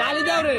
তালি দাও রে